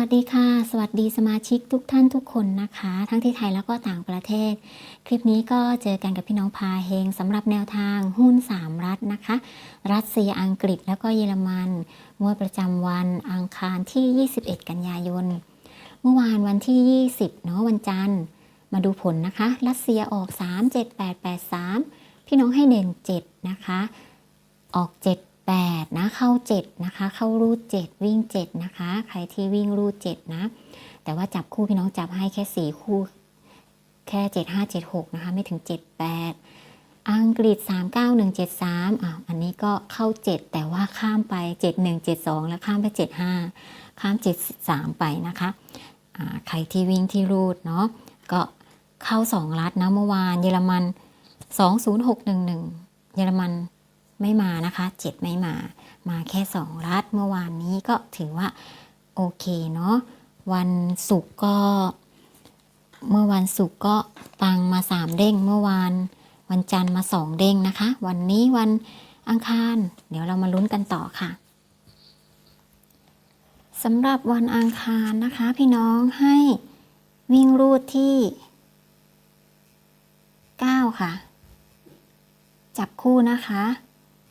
วัสดีค่ะ สวัสดีสมาชิกทุกท่านทุกคนนะคะ ทั้งที่ไทยแล้วก็ต่างประเทศ คลิปนี้ก็เจอกันกับพี่น้องพาเฮงสำหรับแนวทางหุ้น 3 รัฐนะคะ รัสเซียอังกฤษแล้วก็เยอรมันงวดประจำวันอังคารที่ 21 กันยายน เมื่อวานวันที่ 20 เนาะวันจันทร์ มาดูผลนะคะ รัสเซียออก 37883 พี่น้องให้เด่น7นะคะ ออก 7 8 นะ เข้า 7 นะคะ เข้ารูด 7 วิ่ง 7 นะคะ ใครที่วิ่งรูด 7 นะ แต่ว่าจับคู่พี่น้องจับให้แค่ 4 คู่ แค่ 7 5 7 6 นะคะ ไม่ถึง 7 8 อังกฤษ 3 9 1 7 3อะอันนี้ก็เข้า 7 แต่ว่าข้ามไป 7 1 7 2 แล้วข้ามไป 7 5 ข้าม 7 3 ไปนะคะอ่าใครที่วิ่งที่รูดเนาะก็เข้า 2 รัดนะเมื่อวานเยอรมัน 20611 เยอรมัน ไม่มานะคะ 7 ไม่มา มาแค่ 2 รัฐเมื่อวานนี้ก็ถือว่าโอเคเนาะวันศุกร์ก็ เมื่อวันศุกร์ก็ตังมา 3 เด้งเมื่อวานวันจันทร์มา 2 เด้งนะคะ วันนี้วันอังคาร เดี๋ยวเรามาลุ้นกันต่อค่ะสำหรับวันอังคารนะคะ พี่น้องให้วิ่งรูดที่ 9 ค่ะ จับคู่นะคะ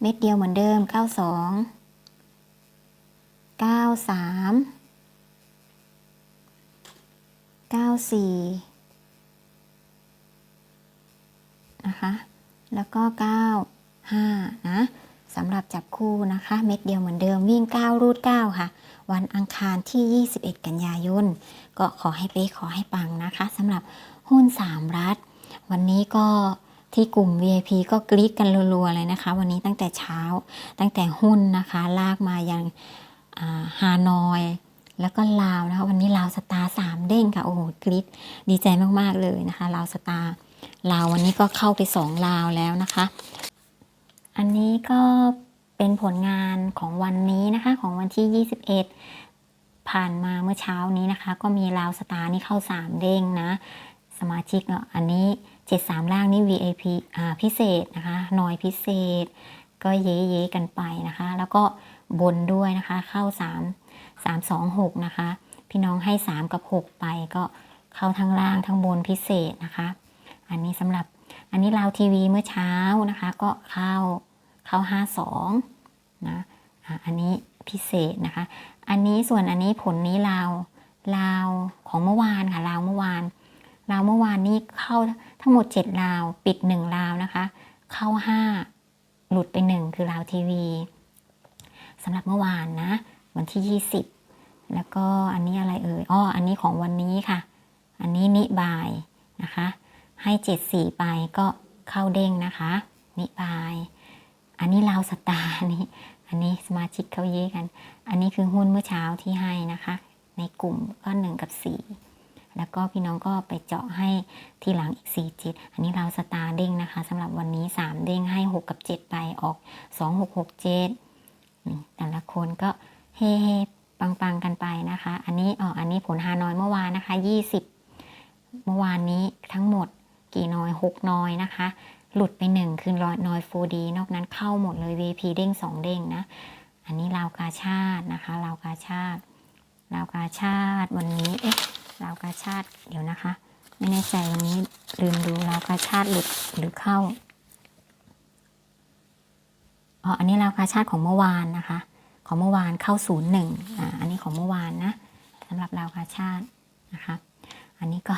เม็ดเดียวเหมือนเดิม 92 93 94 นะคะ แล้วก็ 95 นะสำหรับจับคู่นะคะ เม็ดเดียวเหมือนเดิมวิ่ง 9 รูด 9 ค่ะ วันอังคารที่ 21 กันยายน ก็ขอให้เป๊ขอให้ปังนะคะสำหรับหุ้น 3 รัฐ วันนี้ก็ ที่กลุ่ม VIP ก็กรี๊ดกันรัวๆเลยนะคะ วันนี้ตั้งแต่เช้า ตั้งแต่หุ้นนะคะ ลากมายังฮานอย แล้วก็ลาวนะคะวันนี้ลาวสตาร์สามเด้งค่ะโอ้โหกรี๊ดดีใจมากๆเลยนะคะลาวสตาร์ลาววันนี้ก็เข้าไปสองลาวแล้วนะคะ อันนี้ก็เป็นผลงานของวันนี้นะคะของวันที่ 21 ผ่านมาเมื่อเช้านี้นะคะ ก็มีลาวสตาร์นี่เข้า 3 เด้งนะ สมาชิกเนาะอันนี้ 73 ล่างนี่ VIP อ่าพิเศษนะคะนอยพิเศษ ก็เย้เย้กันไปนะคะ แล้วก็บนด้วยนะคะเข้า 3 3 2 6 นะคะ พี่น้องให้ 3 กับ 6 ไปก็เข้าทั้งล่างทั้งบนพิเศษนะคะ อันนี้สำหรับอันนี้ลาวทีวีเมื่อเช้านะคะ ก็เข้าเข้า 52นะอะอันนี้พิเศษนะคะ อันนี้ส่วนอันนี้ผลนี้ลาวลาวของเมื่อวานค่ะลาวเมื่อวาน ลาวเมื่อวานนี้เข้าทั้งหมด7ลาว ปิด1ลาวนะคะ เข้า 5 หลุดไป 1 คือลาวทีวีสำหรับเมื่อวานนะ วันที่ 20 แล้วก็อันนี้อะไรเอ่ยอ้ออันนี้ของวันนี้ค่ะ อันนี้นิบายนะคะ ให้ 74 ไปก็เข้าเด้งนะคะ นิบาย อันนี้ลาวสตาร์นนี้อันนี้สมาชิกเขาเย้กัน อันนี้คือหุ้นเมื่อเช้าที่ให้นะคะ ในกลุ่มก็1กับ4 แล้วก็พี่น้องก็ไปเจาะให้ทีหลังอีก4 7อันนี้เราสตาร์เด้งนะคะสำหรับวันนี้ 3 เด้งให้ 6 กับ 7 ไปออก 2 6 6 7 แต่ละคนก็เฮ่เฮปังๆกันไปนะคะ อันนี้อ๋ออันนี้ผลฮานอยเมื่อวานนะคะ 20 เมื่อวานนี้ทั้งหมดกี่นอย 6นอยนะคะ หลุดไปหนึ่งคือนอย 4D นอกนั้นเข้าหมดเลย VP เด้ง 2 เด้งนะ อันนี้ลาวกาชาตินะคะลาวกาชาติลาวกาชาติวันนี้เอ๊ะ ลาวกาชาติเดี๋ยวนะคะ ไม่แน่ใจวันนี้ลืมดูลาวกาชาติหลุดหรือเข้าอ๋ออันนี้ลาวกาชาติของเมื่อวานนะคะ ของเมื่อวานเข้า01อ่าอันนี้ของเมื่อวานนะสำหรับลาวกาชาตินะคะ อันนี้ก็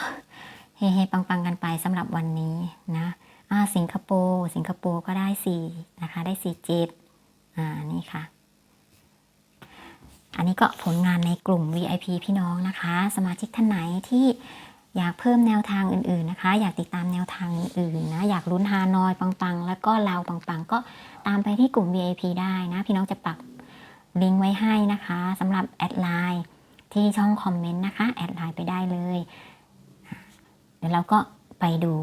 เฮเฮปังๆกันไปสำหรับวันนี้นะอ่าสิงคโปร์สิงคโปร์ก็ได้4นะคะได้4 7อ่านี่ค่ะ อันนี้ก็ผลงานในกลุ่ม VIP พี่น้องนะคะ สมาชิกท่านไหนที่อยากเพิ่มแนวทางอื่นๆนะคะ อยากติดตามแนวทางอื่นๆนะ อยากลุ้นฮานอยปังๆ แล้วก็ลาวปังๆ ก็ตามไปที่กลุ่ม VIP ได้นะ พี่น้องจะปักลิงก์ไว้ให้นะคะสำหรับแอดไลน์ที่ช่องคอมเมนต์นะคะ แอดไลน์ไปได้เลยเดี๋ยวเราก็ไปดู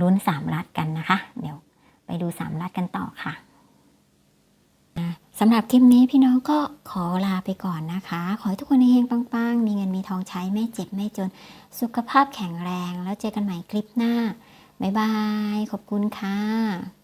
ลุ้นสามรัดกันนะคะ เดี๋ยวไปดูสามรัดกันต่อค่ะ สำหรับคลิปนี้พี่น้องก็ขอลาไปก่อนนะคะ ขอให้ทุกคนเฮงปังๆ มีเงินมีทองใช้ไม่เจ็บไม่จน สุขภาพแข็งแรง แล้วเจอกันใหม่คลิปหน้า บ๊ายบาย ขอบคุณค่ะ